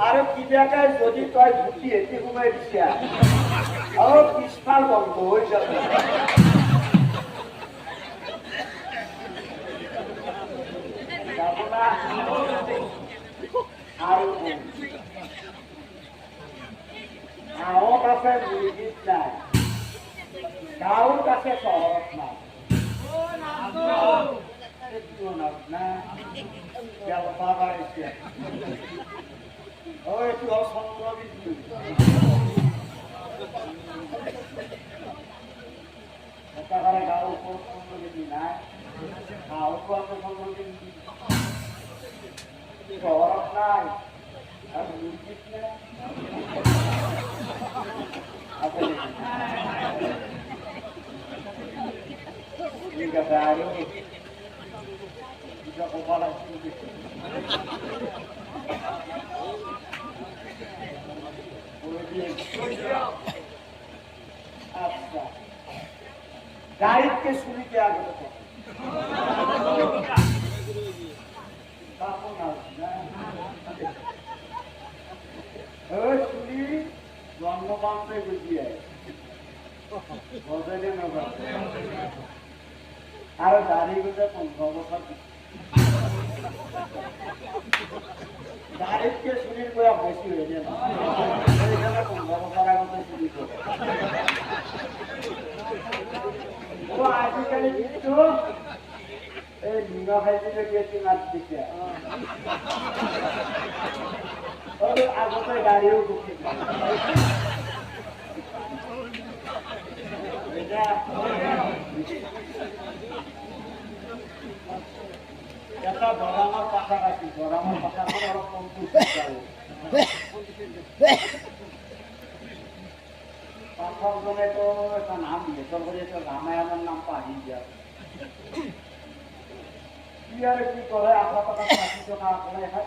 আৰু কিবাকে যদি তই ভুটি হেঁচি সোমাই দিছা। আৰু পিছফাল বন্ধ হৈ যাব? আৰু গাঁৱত আছে নাই চহৰত নাই একটু না শহরত নাই আর মুরগিত নাকি? ঠিক আছে দিয়ে। আচ্ছা গাড়িতে শুনিতে আগত শুনি জন্মপান্তে গুজিয়ে বজাই আজিকালি কিন্তু এই খাইছিলে বেছি মাত দিছে আৰু আগতে গাড়ীও গুচি এটা গৰমৰ পাশাপাশি গৰমৰ পাশাপাশি নাম বেচৰ কৰি এটা ৰামায়ণৰ নাম পাহি দিয়া কি কি কৰে আশ টকা ষাঠি টকা আপোনাৰ এখান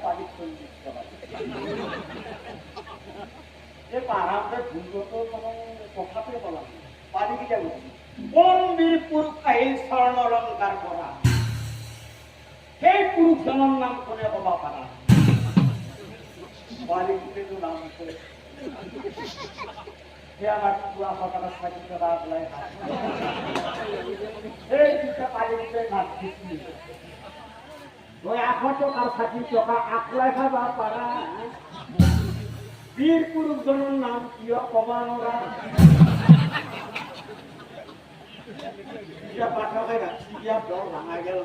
ভুলতো মানে কথাটোৱে ক'লাম পানী কেতিয়া গৈছে কোন বীৰ পুৰুষ আহিল স্বৰ্ণ অলংকাৰ কৰা সেই পুৰুষজনৰ নাম কোনে ক'ব পাৰা ছোৱালীকেইটো নাম চাৰি টকা ওলাই সেই দুটা পালিতে মাছ দিছিল মই এশ টকাৰ ষাঠি টকা আকলাই বীৰ পুৰুষজনৰ নাম কিয় ক'ব নোৱাৰা এতিয়া পাঠকে দিয়া ভাঙা গেল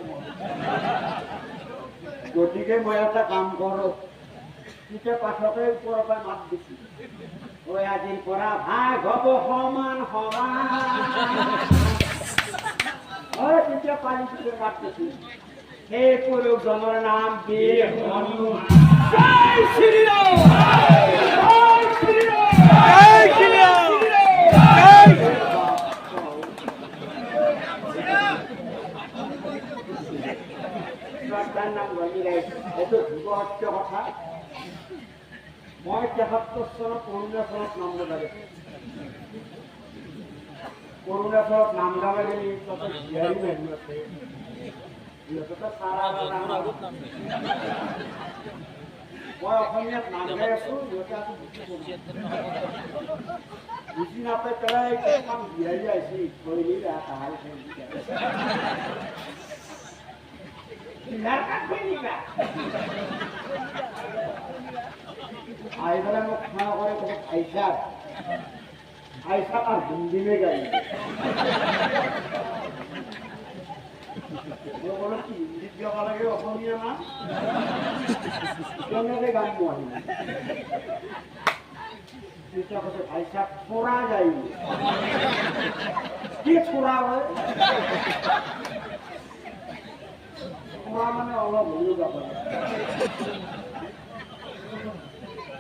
গতিকে মই এটা কাম কৰোঁ। তেতিয়া পাঠকে ওপৰৰ পৰা মাত দিছিল ঐ আজিৰ পৰা ভাগ হ'ব সমান সমান। হয়, তেতিয়া পানীটোকে মাত দিছিল সেই পুৰুষজনৰ নাম বীৰ হনুমান জয় শ্ৰীৰাম জয় শ্ৰীৰাম জয় তাৰ নাম গণি গাইছে এইটো যুৱহত্য কথা মই তেসত্তৰ চনত অৰুণাচলত নাম নাম লগাই গেলি তাতে মই অসমীয়াত নাম গাই আছো নাপাই পেলাই মোক ক্ষমা করে তোকে আইসা আইসা আর হিন্দি মে গাই কি হিন্দিত গাব লাগে অসমীয়া না? কেনেকে গান তেতিয়া কৈছে ভাই চাহ চোৰা যায়। কি চোৰা হয় চোৰা মানে অলপ গাব লাগে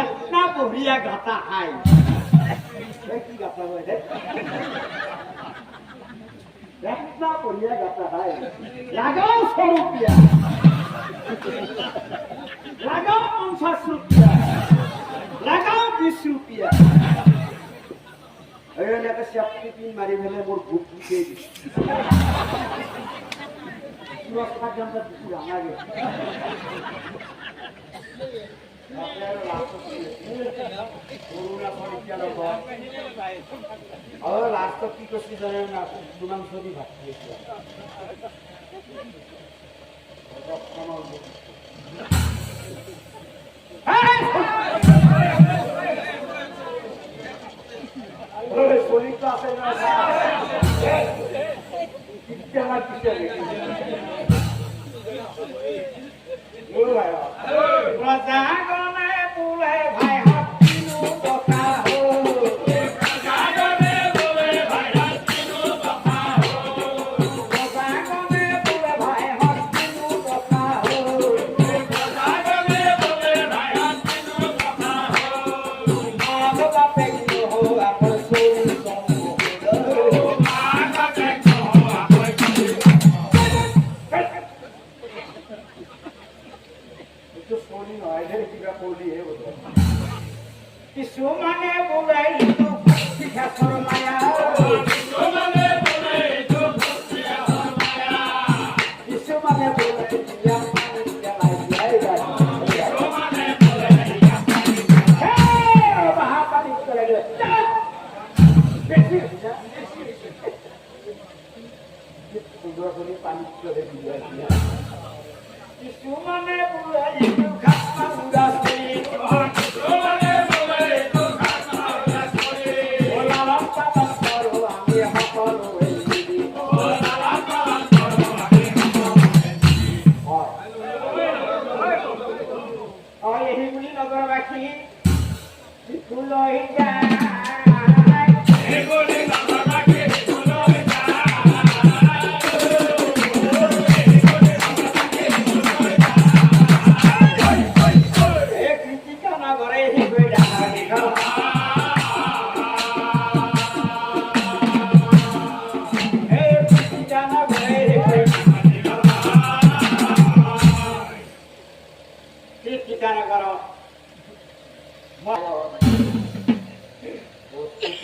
একটা বহিয়া গাতা এ কি গাতা হয় একটা বহিয়া গাতা হাই লাগাও ছ রুপিয়া লাগাও পঞ্চাশ রুপিয়া লাগাও বিশ রুপিয়া এই এলাকা চাপটি পিন মারি ফেলে মোর ভূত ঢুকে লাস্ট কি করছি জানেন না দুনাম ছবি ভাবছি শরীর একটু সোনি নয় রে কিবা বলি হে বলো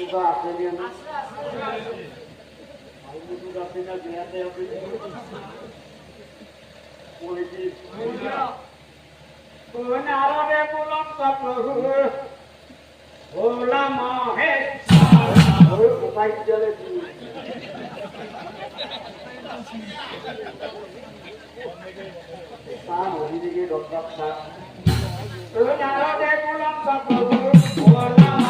কিবা আছে নে আছে না বিয়াতে হবে নারদে বুলন্ত প্রভু ভোলা মহেশ উপায় চলে তার হরিদিকে ডক্টর সাহ নারদে বুলন্ত প্রভু ভোলা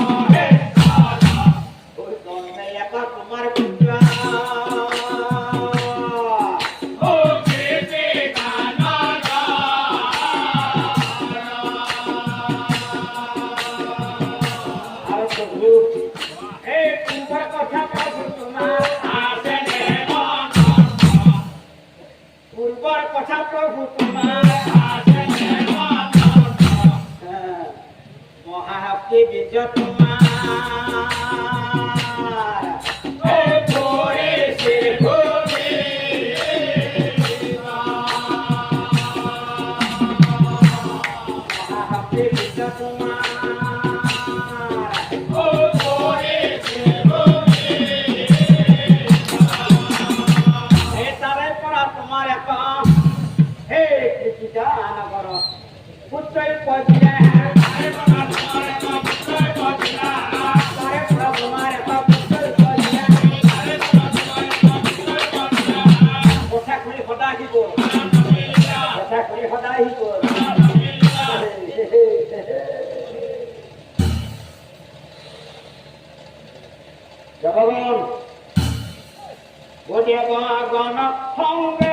তোমার এখন হে কৃষিটা আনা করো পুত্রের পড়া তোমার এখন পুত্রের জগবন গদিয়া গণ Paulo